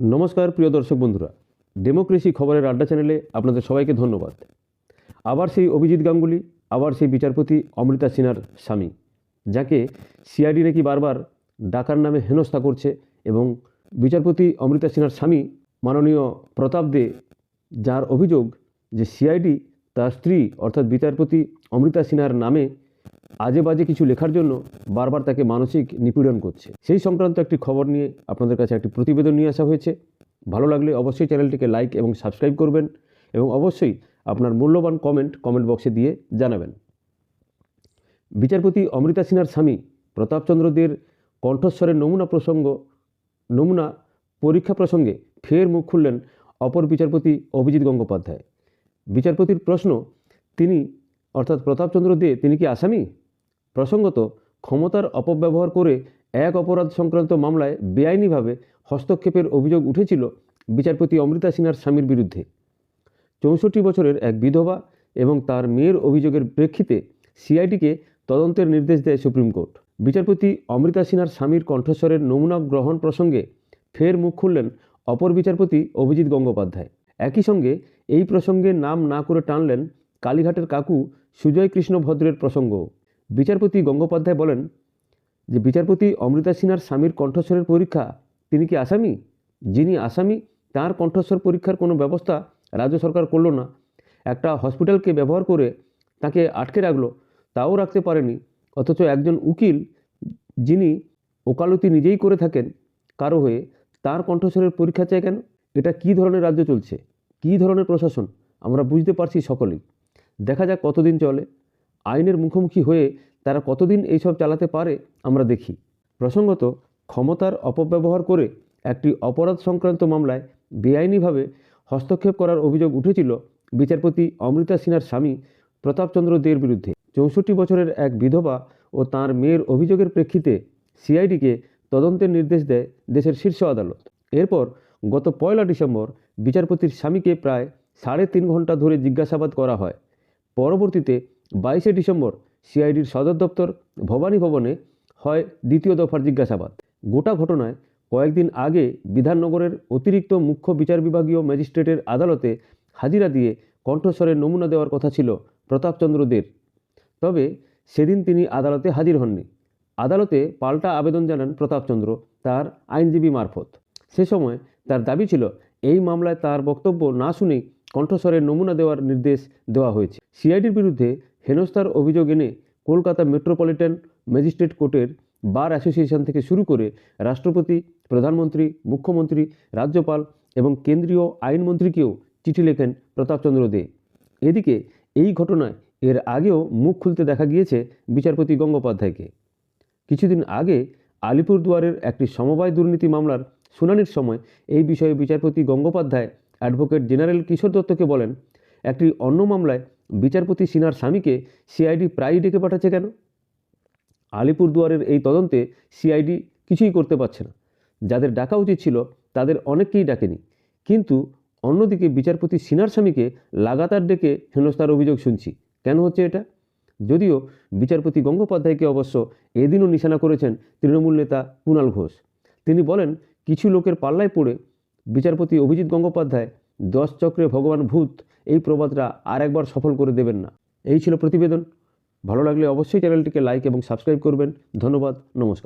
নমস্কার, প্রিয় দর্শক বন্ধুরা। ডেমোক্রেসি খবরের আড্ডা চ্যানেলে আপনাদের সবাইকে ধন্যবাদ। আবার সেই অভিজিৎ গাঙ্গুলি, আবার সেই বিচারপতি অমৃতা সিনহার স্বামী, যাকে সিআইডি নাকি বারবার ডাকার নামে হেনস্থা করছে এবং বিচারপতি অমৃতা সিনহার স্বামী মাননীয় প্রতাপ দে যার অভিযোগ যে সিআইডি তার স্ত্রী অর্থাৎ বিচারপতি অমৃতা সিনহার নামে আজে বাজে কিছু লেখার জন্য বারবার তাকে মানসিক নিপীড়ন করছে। সেই সংক্রান্ত একটি খবর নিয়ে আপনাদের কাছে একটি প্রতিবেদন নিয়ে আসা হয়েছে। ভালো লাগলে অবশ্যই চ্যানেলটিকে লাইক এবং সাবস্ক্রাইব করবেন এবং অবশ্যই আপনার মূল্যবান কমেন্ট কমেন্ট বক্সে দিয়ে জানাবেন। বিচারপতি অমৃতা সিনহার স্বামী প্রতাপচন্দ্র দের কণ্ঠস্বরের নমুনা প্রসঙ্গ, নমুনা পরীক্ষা প্রসঙ্গে ফের মুখ খুললেন অপর বিচারপতি অভিজিৎ গঙ্গোপাধ্যায়। বিচারপতির প্রশ্ন, তিনি অর্থাৎ প্রতাপচন্দ্র দে তিনি কি আসামি? প্রসঙ্গত, ক্ষমতার অপব্যবহার করে এক অপরাধ সংক্রান্ত মামলায় বেআইনিভাবে হস্তক্ষেপের অভিযোগ উঠেছিল বিচারপতি অমৃতা সিনহার স্বামীর বিরুদ্ধে। চৌষট্টি বছরের এক বিধবা এবং তার মেয়ের অভিযোগের প্রেক্ষিতে সিআইডিকে তদন্তের নির্দেশ দেয় সুপ্রিম কোর্ট। বিচারপতি অমৃতা সিনহার স্বামীর কণ্ঠস্বরের নমুনা গ্রহণ প্রসঙ্গে ফের মুখ খুললেন অপর বিচারপতি অভিজিৎ গঙ্গোপাধ্যায়। একই সঙ্গে এই প্রসঙ্গে নাম না করে টানলেন কালীঘাটের কাকু সুজয় কৃষ্ণ ভদ্রের প্রসঙ্গ বিচারপতি গঙ্গোপাধ্যায় বলেন যে বিচারপতি অমৃতা সিনহার স্বামীর কণ্ঠস্বরের পরীক্ষা তিনি কি আসামি? যিনি আসামি, তার কণ্ঠস্বর পরীক্ষার কোনো ব্যবস্থা রাজ্য সরকার করল না। একটা হসপিটালকে ব্যবহার করে তাকে আটকে রাখল, তাও রাখতে পারেনি। অথচ একজন উকিল যিনি ওকালতি নিজেই করে থাকেন, কারও হয়ে তার কণ্ঠস্বরের পরীক্ষা চায় কেন? এটা কী ধরনের রাজ্য চলছে? কী ধরনের প্রশাসন? আমরা বুঝতে পারছি সকলেই। দেখা যাক কতদিন চলে। আইনের মুখোমুখি হয়ে তারা কতদিন এইসব চালাতে পারে আমরা দেখি। প্রসঙ্গত, ক্ষমতার অপব্যবহার করে একটি অপরাধ সংক্রান্ত মামলায় বেআইনিভাবে হস্তক্ষেপ করার অভিযোগ উঠেছিল বিচারপতি অমৃতা সিনহার স্বামী প্রতাপচন্দ্র দের বিরুদ্ধে। চৌষট্টি বছরের এক বিধবা ও তার মেয়ের অভিযোগের প্রেক্ষিতে সিআইডিকে তদন্তের নির্দেশ দেয় দেশের শীর্ষ আদালত। এরপর গত পয়লা ডিসেম্বর বিচারপতির স্বামীকে প্রায় সাড়ে তিন ঘণ্টা ধরে জিজ্ঞাসাবাদ করা হয়। পরবর্তীতে বাইশে ডিসেম্বর সিআইডির সদর দপ্তর ভবানী ভবনে হয় দ্বিতীয় দফার জিজ্ঞাসাবাদ। গোটা ঘটনায় কয়েকদিন আগে বিধাননগরের অতিরিক্ত মুখ্য বিচার বিভাগীয় ম্যাজিস্ট্রেটের আদালতে হাজিরা দিয়ে কণ্ঠস্বরের নমুনা দেওয়ার কথা ছিল প্রতাপচন্দ্র দের তবে সেদিন তিনি আদালতে হাজির হননি। আদালতে পাল্টা আবেদন জানান প্রতাপচন্দ্র, তার আইনজীবী মারফত। সে সময় তার দাবি ছিল, এই মামলায় তার বক্তব্য না শুনেই কণ্ঠস্বরের নমুনা দেওয়ার নির্দেশ দেওয়া হয়েছে। সিআইডির বিরুদ্ধে হেনস্থার অভিযোগ এনে কলকাতা মেট্রোপলিটন ম্যাজিস্ট্রেট কোর্টের বার অ্যাসোসিয়েশন থেকে শুরু করে রাষ্ট্রপতি, প্রধানমন্ত্রী, মুখ্যমন্ত্রী, রাজ্যপাল এবং কেন্দ্রীয় আইনমন্ত্রীকেও চিঠি লেখেন প্রতাপচন্দ্র দে। এদিকে এই ঘটনায় এর আগেও মুখ খুলতে দেখা গিয়েছে বিচারপতি গঙ্গোপাধ্যায়কে। কিছুদিন আগে আলিপুরদুয়ারের একটি সমবায় দুর্নীতি মামলার শুনানির সময় এই বিষয়ে বিচারপতি গঙ্গোপাধ্যায় অ্যাডভোকেট জেনারেল কিশোর দত্তকে বলেন, একটি অন্য মামলায় বিচারপতি সিনার স্বামীকে সিআইডি প্রায়ই ডেকে পাঠাচ্ছে কেন? আলিপুরদুয়ারের এই তদন্তে সিআইডি কিছুই করতে পারছে না। যাদের ডাকা উচিত ছিল তাদের অনেককেই ডাকেনি। কিন্তু অন্যদিকে বিচারপতি সিনার স্বামীকে লাগাতার ডেকে হেনস্থার অভিযোগ শুনছি। কেন হচ্ছে এটা? যদিও বিচারপতি গঙ্গোপাধ্যায়কে অবশ্য এদিনও নিশানা করেছেন তৃণমূল নেতা কুণাল ঘোষ। তিনি বলেন, কিছু লোকের পাল্লায় পড়ে বিচারপতি অভিজিৎ গঙ্গোপাধ্যায় দশ চক্রে ভগবান ভূত এই প্রবাদটা আর একবার সফল করে দেবেন না। এই ছিল প্রতিবেদন। ভালো লাগলে অবশ্যই চ্যানেলটিকে লাইক এবং সাবস্ক্রাইব করবেন। ধন্যবাদ, নমস্কার।